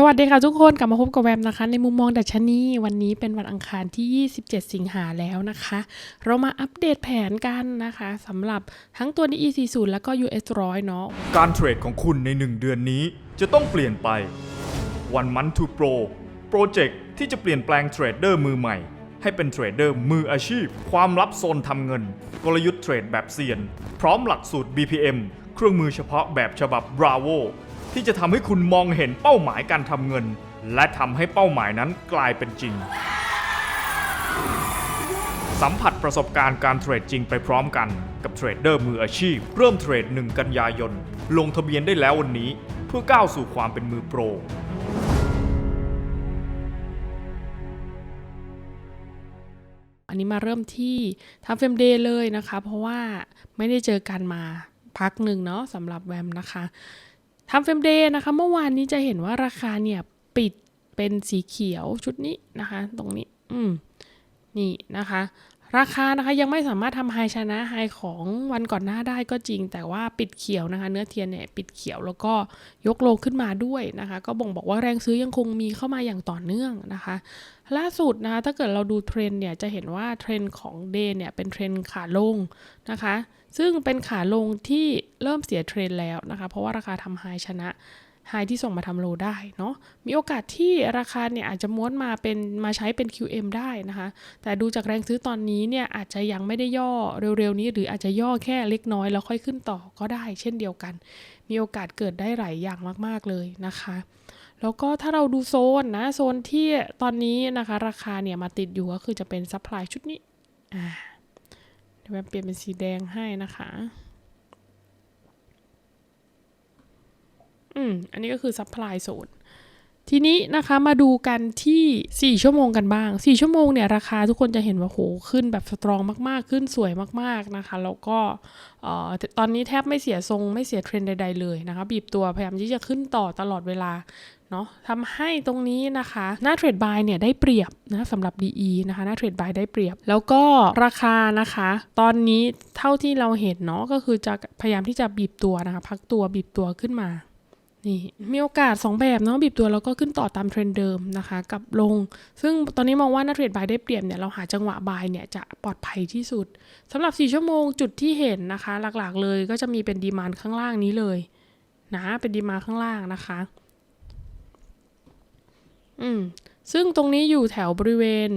สวัสดีค่ะทุกคนกลับมาพบกับแวมนะคะ ในมุมมองดัชนีวันนี้เป็นวันอังคารที่ 27 สิงหาแล้วนะคะ เรามาอัปเดตแผนกันนะคะสำหรับทั้งตัว DE40 แล้วก็ US 100 เนาะการเทรดของคุณใน 1 เดือนนี้จะต้องเปลี่ยนไป One Month to Pro โปรเจกต์ที่จะเปลี่ยนแปลงเทรดเดอร์มือใหม่ ให้เป็นเทรดเดอร์มืออาชีพ ความลับโซนทำเงิน กลยุทธ์เทรดแบบเซียน พร้อมหลักสูตร BPM เครื่องมือเฉพาะแบบฉบับ Bravo ที่จะทำให้คุณมองเห็นเป้าหมายการทำเงิน และทำให้เป้าหมายนั้นกลายเป็นจริง สัมผัสประสบการณ์การเทรดจริงไปพร้อมกันกับเทรดเดอร์มืออาชีพ เริ่มเทรด 1 กันยายน ลงทะเบียนได้แล้ววันนี้เพื่อก้าวสู่ความเป็นมือโปรอันนี้มาเริ่มที่ทำเฟมเดย์เลยนะคะ เพราะว่าไม่ได้เจอกันมาพักหนึ่งเนาะสำหรับแวมนะคะ ทำเฟรมเดย์นะคะ เมื่อวานนี้จะเห็นว่าราคาเนี่ยปิดเป็นสีเขียวชุดนี้นะคะ ตรงนี้ อืมนี่นะคะ ราคานะคะยังไม่สามารถทำไฮชนะไฮของวันก่อนหน้าได้ก็จริง แต่ว่าปิดเขียวนะคะ เนื้อเทียนเนี่ยปิดเขียวแล้วก็ยกโลขึ้นมาด้วยนะคะ ก็บ่งบอกว่าแรงซื้อยังคงมีเข้ามาอย่างต่อเนื่องนะคะ ล่าสุดนะคะถ้าเกิดเราดูเทรนด์เนี่ยจะเห็นว่าเทรนด์ของเดย์เนี่ยเป็นเทรนด์ขาลงนะคะ ซึ่งเป็นขาลงที่เริ่มเสียเทรนด์แล้วนะคะ เพราะว่าราคาทำไฮชนะ ไฮที่ส่งมาทำโลได้เนาะมีโอกาสที่ราคาเนี่ยอาจจะม้วนมาเป็นมาใช้เป็น QM ได้นะคะ แต่ดูจากแรงซื้อตอนนี้เนี่ยอาจจะยังไม่ได้ย่อเร็วๆ นี้หรืออาจจะย่อแค่เล็กน้อยแล้วค่อยขึ้นต่อก็ได้ เช่นเดียวกัน มีโอกาสเกิดได้หลายอย่างมากๆเลยนะคะแล้วก็ถ้าเราดูโซนนะโซนที่ตอนนี้นะคะ ราคาเนี่ยมาติดอยู่ก็คือจะเป็นซัพพลายชุดนี้อ่าเดี๋ยวแม่เปลี่ยนเป็นสีแดงให้นะคะ อืม อันนี้ก็คือซัพพลายโซนทีนี้นะคะมาดูกันที่ 4 ชั่วโมงกันบ้าง 4 ชั่วโมงเนี่ยราคาทุกคนจะเห็นว่าโหขึ้นแบบสตรองมากๆ ขึ้นสวยมากๆนะคะ แล้วก็ตอนนี้แทบไม่เสียทรงไม่เสียเทรนใด ๆ เลยนะคะ บีบตัวพยายามที่จะขึ้นต่อตลอดเวลาเนาะทำให้ตรงนี้นะคะ หน้าเทรดบายเนี่ยได้เปรียบนะสำหรับ DE นะคะ หน้าเทรดบายได้เปรียบ แล้วก็ราคานะคะ ตอนนี้เท่าที่เราเห็นเนาะก็คือจะพยายามที่จะบีบตัวนะคะ พักตัวบีบตัวขึ้นมา นี่มีโอกาส 2 แบบเนาะบีบตัวแล้วก็ขึ้นต่อตามเทรนด์เดิมนะคะ กับลง ซึ่งตอนนี้มองว่าน้าเทรดบายได้เปรียบเนี่ยเราหาจังหวะบายเนี่ยจะปลอดภัยที่สุดสำหรับ 4 ชั่วโมงจุดที่เห็นนะคะ หลักๆเลยก็จะมีเป็นดีมานข้างล่างนี้เลยนะเป็นดีมานข้างล่างนะคะ อืมซึ่งตรงนี้อยู่แถวบริเวณ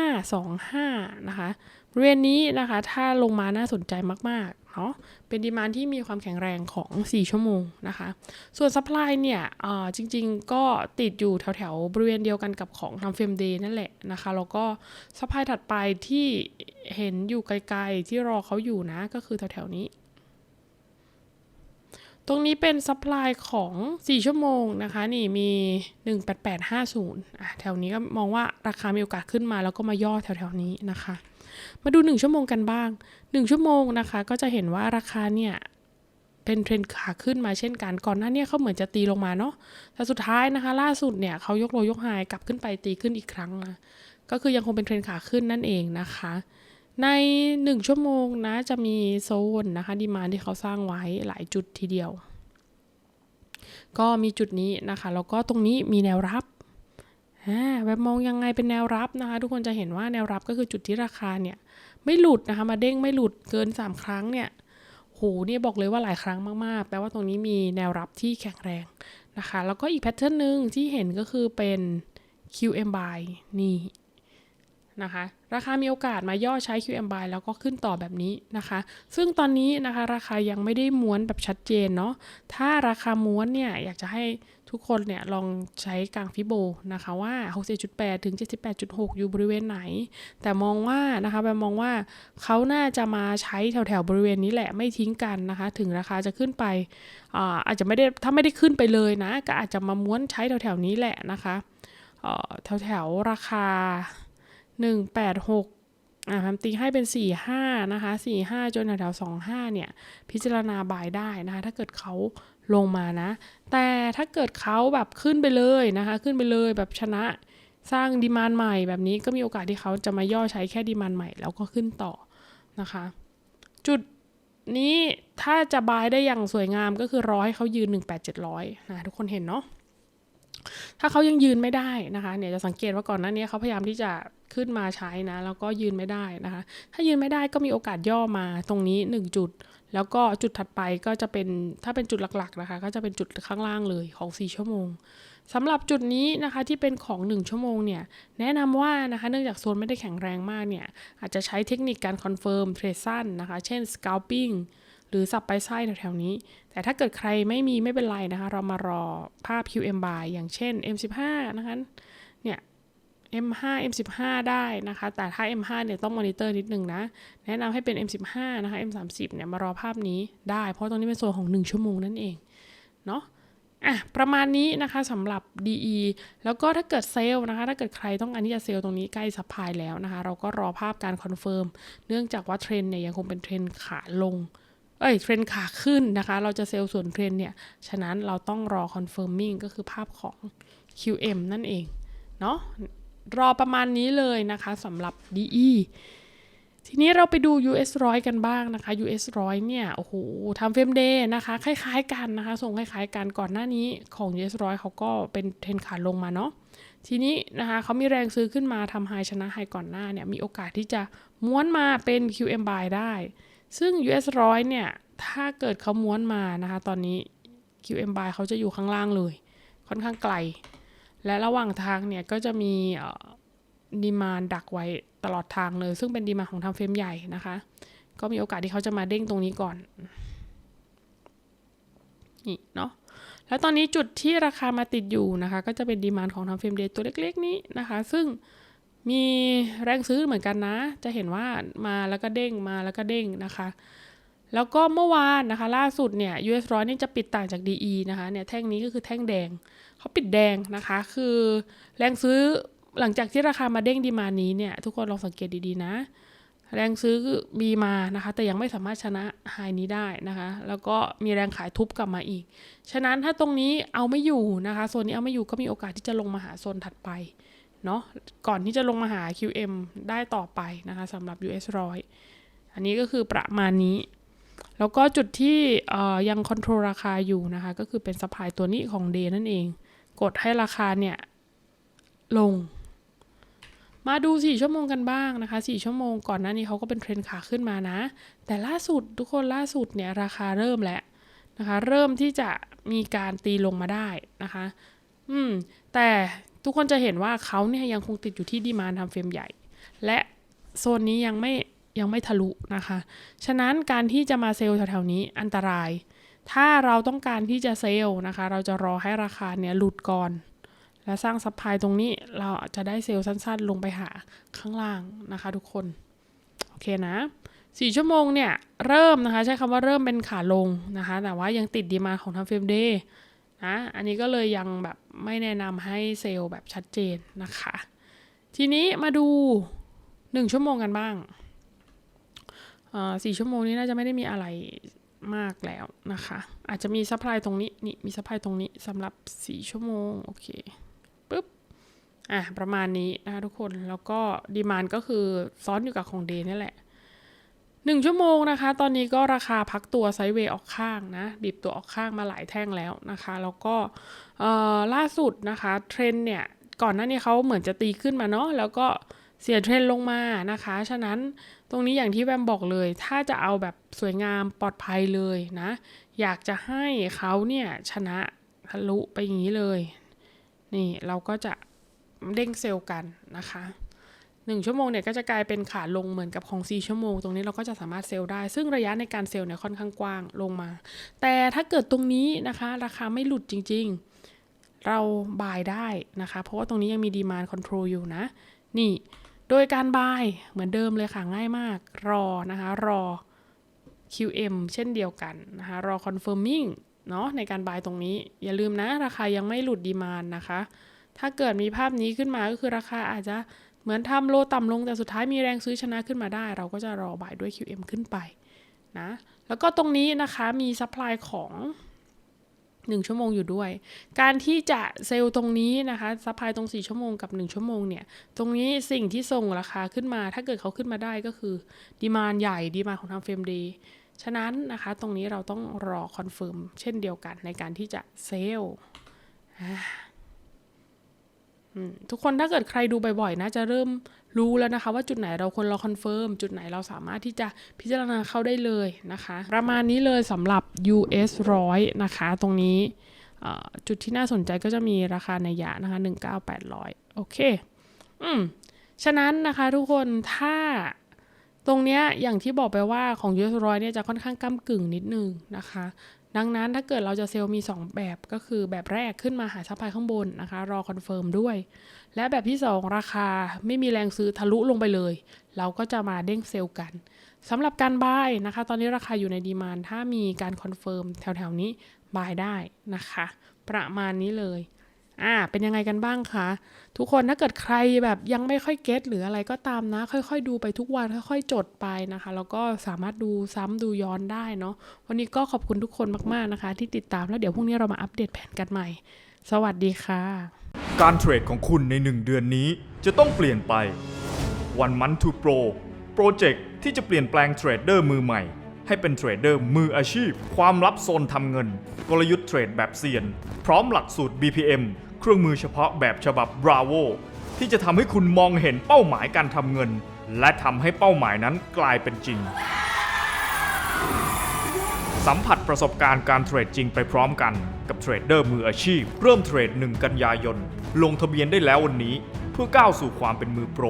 18525 นะคะ บริเวณนี้นะคะ ถ้าลงมาน่าสนใจมาก ๆ เนาะเป็นดีมานที่มีความแข็งแรงของ 4 ชั่วโมงนะคะ ส่วนซัพพลายเนี่ยจริงๆ ก็ติดอยู่แถวๆ บริเวณเดียวกันกับของทำเฟมเดย์นั่นแหละนะคะ แล้วก็ซัพพลายถัดไปที่เห็นอยู่ไกลๆ ที่รอเขาอยู่นะ ก็คือแถวๆนี้ ตรงนี้เป็นซัพพลายของ 4 ชั่วโมงนะคะ นี่มี 18850อะแถวนี้ก็มองว่าราคามีโอกาสขึ้นมาแล้วก็มาย่อแถวๆนี้นะคะ มาดู 1 ชั่วโมงกันบ้าง 1 ชั่วโมงนะคะ ก็จะเห็นว่าราคาเนี่ยเป็นเทรนขาขึ้นมาเช่นกัน ก่อนหน้านี้เขาเหมือนจะตีลงมาเนาะ แต่สุดท้ายนะคะ ล่าสุดเนี่ยเขายกโลยกไฮกลับขึ้นไปตีขึ้นอีกครั้งนะก็คือยังคงเป็นเทรนขาขึ้นนั่นเองนะคะ ใน 1 ชั่วโมงนะจะมีโซนนะคะดีมาที่เขาสร้างไว้หลายจุดทีเดียว ก็มีจุดนี้นะคะ แล้วก็ตรงนี้มีแนวรับ แบบมองยังไงเป็นแนวรับนะคะ ทุกคนจะเห็นว่าแนวรับก็คือจุดที่ราคาเนี่ยไม่หลุดนะคะมาเด้งไม่หลุดเกิน 3 ครั้งเนี่ยโหนี่บอกเลยว่าหลายครั้งมากๆแปลว่าตรงนี้มีแนวรับที่แข็งแรงนะคะ แล้วก็อีกแพทเทิร์นหนึ่งที่เห็นก็คือเป็น QM buy นี่นะคะ ราคามีโอกาสมาย่อใช้ QM buy แล้วก็ขึ้นต่อแบบนี้นะคะ ซึ่งตอนนี้นะคะราคายังไม่ได้ม้วนแบบชัดเจนเนาะถ้าราคาม้วนเนี่ยอยากจะให้ ทุกคนเนี่ยลองใช้กลางฟิโบนะคะว่า67.8ถึง 78.6 อยู่บริเวณไหน แต่มองว่านะคะแบบมองว่าเขาน่าจะมาใช้แถวๆบริเวณนี้แหละไม่ทิ้งกันนะคะ ถึงราคาจะขึ้นไปอาอาจจะไม่ได้ถ้าไม่ได้ขึ้นไปเลยนะ ก็อาจจะมาม้วนใช้แถวๆนี้แหละนะคะแถวๆราคา 186 อ่าทำตีให้เป็น 4 5 นะคะ 4 5 จนแถวๆ2 5 เนี่ย พิจารณาบายได้นะคะ ถ้าเกิดเขาลงมานะ แต่ถ้าเกิดเขาแบบขึ้นไปเลยนะคะ ขึ้นไปเลยแบบชนะสร้างดีมานใหม่แบบนี้ก็มีโอกาสที่เขาจะมาย่อใช้แค่ดีมานใหม่ แล้วก็ขึ้นต่อนะคะ จุดนี้ถ้าจะบายได้อย่างสวยงามก็คือรอให้เขายืน 18700นะทุกคนเห็นเนาะถ้าเขายังยืนไม่ได้นะคะเนี่ยจะสังเกตว่าก่อนหน้านี้เขาพยายามที่จะ ขึ้นมาใช้นะ แล้วก็ยืนไม่ได้นะคะ ถ้ายืนไม่ได้ก็มีโอกาสย่อมาตรงนี้ 1 จุด แล้วก็จุดถัดไปก็จะเป็นถ้าเป็นจุดหลักๆนะคะ ก็จะเป็นจุดข้างล่างเลยของ 4 ชั่วโมงสำหรับจุดนี้นะคะที่เป็นของ 1 ชั่วโมงเนี่ยแนะนำว่านะคะเนื่องจากโซนไม่ได้แข็งแรงมากเนี่ยอาจจะใช้เทคนิคการคอนเฟิร์มเทรดสั้นนะคะเช่น scalping หรือสับไปไส้แถวๆนี้ แต่ถ้าเกิดใครไม่มีไม่เป็นไรนะคะ เรามารอภาพ QM buy อย่างเช่น M15 นะคะ M5 M15 ได้นะคะ แต่ถ้า M5 เนี่ยต้องมอนิเตอร์นิดนึงนะ แนะนำให้เป็น M15 นะคะ M30 เนี่ยมารอภาพนี้ได้ เพราะตรงนี้เป็นโซนของ 1 ชั่วโมงนั่นเอง เนาะอะประมาณนี้นะคะสำหรับ DE แล้วก็ถ้าเกิดเซลล์นะคะ ถ้าเกิดใครต้องการที่จะเซลล์ตรงนี้ใกล้ซัพพายแล้วนะคะ เราก็รอภาพการคอนเฟิร์ม เนื่องจากว่าเทรนเนี่ยยังคงเป็นเทรนขาลง เอ้ยเทรนขาขึ้นนะคะ เราจะเซลล์ส่วนเทรนเนี่ย ฉะนั้นเราต้องรอ confirming ก็คือภาพของ QM นั่นเอง เนาะ รอประมาณนี้เลยนะคะสำหรับ DE ทีนี้เราไปดู US ร้อยกันบ้างนะคะ US ร้อยเนี่ย โอ้โหทำเฟรมเดย์นะคะ คล้าย ๆ กันนะคะ ส่งคล้าย ๆ กันก่อนหน้านี้ของ US ร้อยเขาก็เป็นเทรนขาลงมาเนาะ ทีนี้นะคะเขามีแรงซื้อขึ้นมาทำไฮชนะไฮก่อนหน้าเนี่ย มีโอกาสที่จะม้วนมาเป็น QM buy ได้ ซึ่ง US ร้อยเนี่ย ถ้าเกิดเขาม้วนมานะคะ ตอนนี้ QM buy เขาจะอยู่ข้างล่างเลย ค่อนข้างไกล และระหว่างทางเนี่ยก็จะมีดีมานดักไว้ตลอดทางเลย ซึ่งเป็นดีมานของทำเฟรมใหญ่นะคะ ก็มีโอกาสที่เขาจะมาเด้งตรงนี้ก่อนนี่เนาะแล้วตอนนี้จุดที่ราคามาติดอยู่นะคะ ก็จะเป็นดีมานของทำเฟรมเดย์ตัวเล็กๆนี้นะคะ ซึ่งมีแรงซื้อเหมือนกันนะ จะเห็นว่ามาแล้วก็เด้งมาแล้วก็เด้งนะคะ แล้วก็เมื่อวานนะคะ ล่าสุดเนี่ย US ร้อยนี่จะปิดต่างจาก DE นะคะเนี่ยแท่งนี้ก็คือแท่งแดงเขาปิดแดงนะคะ คือแรงซื้อหลังจากที่ราคามาเด้งดีมานี้เนี่ย ทุกคนลองสังเกตดีๆนะ แรงซื้อมีมานะคะ แต่ยังไม่สามารถชนะไฮนี้ได้นะคะ แล้วก็มีแรงขายทุบกลับมาอีก ฉะนั้นถ้าตรงนี้เอาไม่อยู่นะคะโซนนี้เอาไม่อยู่ก็มีโอกาสที่จะลงมาหาโซนถัดไปเนาะก่อนที่จะลงมาหา QM ได้ต่อไปนะคะสำหรับ US ร้อยอันนี้ก็คือประมาณนี้ แล้วก็จุดที่ยังคอนโทรลราคาอยู่นะคะ ก็คือเป็นสปายตัวนี้ของเดนั่นเอง กดให้ราคาเนี่ย ลง มาดู 4 ชั่วโมงกันบ้างนะคะ 4 ชั่วโมงก่อนหน้านี้เขาก็เป็นเทรนขาขึ้นมานะ แต่ล่าสุดทุกคนล่าสุดเนี่ย ราคาเริ่มแล้วนะคะ เริ่มที่จะมีการตีลงมาได้นะคะ อืม แต่ทุกคนจะเห็นว่าเขาเนี่ยยังคงติดอยู่ที่ดีมานทำเฟรมใหญ่ และโซนนี้ยังไม่ ยังไม่ทะลุนะคะ ฉะนั้นการที่จะมาเซลล์แถวๆนี้อันตราย ถ้าเราต้องการที่จะเซลล์นะคะ เราจะรอให้ราคาเนี่ยหลุดก่อน และสร้างซัพพลายตรงนี้เราจะได้เซลล์สั้นๆ ลงไปหาข้างล่างนะคะทุกคน โอเคนะสี่ชั่วโมงเนี่ย เริ่มนะคะ ใช้คำว่าเริ่มเป็นขาลงนะคะ แต่ว่ายังติดดีมาของทำเฟมเดย์นะอันนี้ก็เลยยังแบบไม่แนะนำให้เซลล์แบบชัดเจนนะคะ ทีนี้มาดู 1 ชั่วโมงกันบ้าง สี่ชั่วโมงนี้น่าจะไม่ได้มีอะไรมากแล้วนะคะ อาจจะมีซัพพลายตรงนี้นี่มีซัพพลายตรงนี้สำหรับ 4 ชั่วโมง โอเคปุ๊บอะประมาณนี้นะคะทุกคนแล้วก็ดีมานก็คือซ้อนอยู่กับของเดย์นี่แหละ 1 ชั่วโมงนะคะ ตอนนี้ก็ราคาพักตัวไซด์เวย์ออกข้างนะดิบตัวออกข้างมาหลายแท่งแล้วนะคะ แล้วก็ล่าสุดนะคะเทรนเนี่ย ก่อนหน้านี้เขาเหมือนจะตีขึ้นมาเนาะแล้วก็ เสียเทรนลงมานะคะ ฉะนั้นตรงนี้อย่างที่แวมบอกเลย ถ้าจะเอาแบบสวยงามปลอดภัยเลยนะ อยากจะให้เขาเนี่ยชนะทะลุไปอย่างนี้เลย นี่เราก็จะเด้งเซลล์กันนะคะหนึ่งชั่วโมงเนี่ยก็จะกลายเป็นขาลงเหมือนกับของ 4 ชั่วโมง ตรงนี้เราก็จะสามารถเซลล์ได้ ซึ่งระยะในการเซลล์เนี่ยค่อนข้างกว้างลงมา แต่ถ้าเกิดตรงนี้นะคะ ราคาไม่หลุดจริง ๆ เราบายได้นะคะ เพราะว่าตรงนี้ยังมีดีมานคอนโทรลอยู่นะ นี่ โดยการบายเหมือนเดิมเลยค่ะง่ายมาก รอนะคะรอ QM เช่นเดียวกันนะคะรอ confirming เนาะในการบายตรงนี้ อย่าลืมนะ ราคายังไม่หลุดดีมานนะคะ ถ้าเกิดมีภาพนี้ขึ้นมาก็คือราคาอาจจะเหมือนทำโลต่ำลงแต่สุดท้ายมีแรงซื้อชนะขึ้นมาได้ เราก็จะรอบายด้วย QM ขึ้นไปนะแล้วก็ตรงนี้นะคะมีซัพพลายของ 1 ชั่วโมงอยู่ด้วย การที่จะเซลล์ตรงนี้นะคะซัพพลายตรง 4 ชั่วโมงกับ 1 ชั่วโมงเนี่ย ตรงนี้สิ่งที่ส่งราคาขึ้นมา ถ้าเกิดเขาขึ้นมาได้ก็คือดีมานใหญ่ดีมานของทางเฟรมเดย์ฉะนั้นนะคะ ตรงนี้เราต้องรอคอนเฟิร์มเช่นเดียวกันในการที่จะเซลล์ ทุกคนถ้าเกิดใครดูบ่อยๆนะจะเริ่มรู้แล้วนะคะ ว่าจุดไหนเราควรรอคอนเฟิร์มจุดไหนเราสามารถที่จะพิจารณาเข้าได้เลยนะคะ ประมาณนี้เลยสำหรับ US 100 นะคะ ตรงนี้จุดที่น่าสนใจก็จะมีราคาในยะนะคะ 19800 โอเค อืม ฉะนั้นนะคะทุกคนถ้าตรงเนี้ยอย่างที่บอกไปว่าของ US 100เนี่ยจะค่อนข้างก้ากึ่งนิดนึงนะคะ ดังนั้นถ้าเกิดเราจะเซลล์มี 2 แบบก็คือแบบแรกขึ้นมาหาซัพพลายข้างบนนะคะ รอคอนเฟิร์มด้วย และแบบที่ 2 ราคาไม่มีแรงซื้อทะลุลงไปเลย เราก็จะมาเด้งเซลล์กันสำหรับการบายนะคะ ตอนนี้ราคาอยู่ในดีมานถ้ามีการคอนเฟิร์มแถวๆนี้บายได้นะคะ ประมาณนี้เลย อ่า เป็นยังไงกันบ้างคะ ทุกคนถ้าเกิดใครแบบยังไม่ค่อยเก็ตหรืออะไรก็ตามนะ ค่อยๆ ดูไปทุกวันค่อยๆ จดไปนะคะ แล้วก็สามารถดูซ้ำดูย้อนได้เนาะ วันนี้ก็ขอบคุณทุกคนมากๆนะคะ ที่ติดตามแล้วเดี๋ยวพรุ่งนี้เรามาอัปเดตแผนกันใหม่ สวัสดีค่ะ การเทรดของคุณใน 1 เดือนนี้จะต้องเปลี่ยนไป One Month to Pro โปรเจกต์ที่จะเปลี่ยนแปลงเทรดเดอร์มือใหม่ให้เป็นเทรดเดอร์มืออาชีพ ความลับโซนทำเงิน กลยุทธ์เทรดแบบเซียน พร้อมหลักสูตร BPM เครื่องมือเฉพาะแบบฉบับ Bravo ที่จะทำให้คุณมองเห็นเป้าหมายการทำเงิน และทำให้เป้าหมายนั้นกลายเป็นจริง สัมผัสประสบการณ์การเทรดจริงไปพร้อมกันกับเทรดเดอร์มืออาชีพ เริ่มเทรด 1 กันยายน ลงทะเบียนได้แล้ววันนี้ เพื่อก้าวสู่ความเป็นมือโปร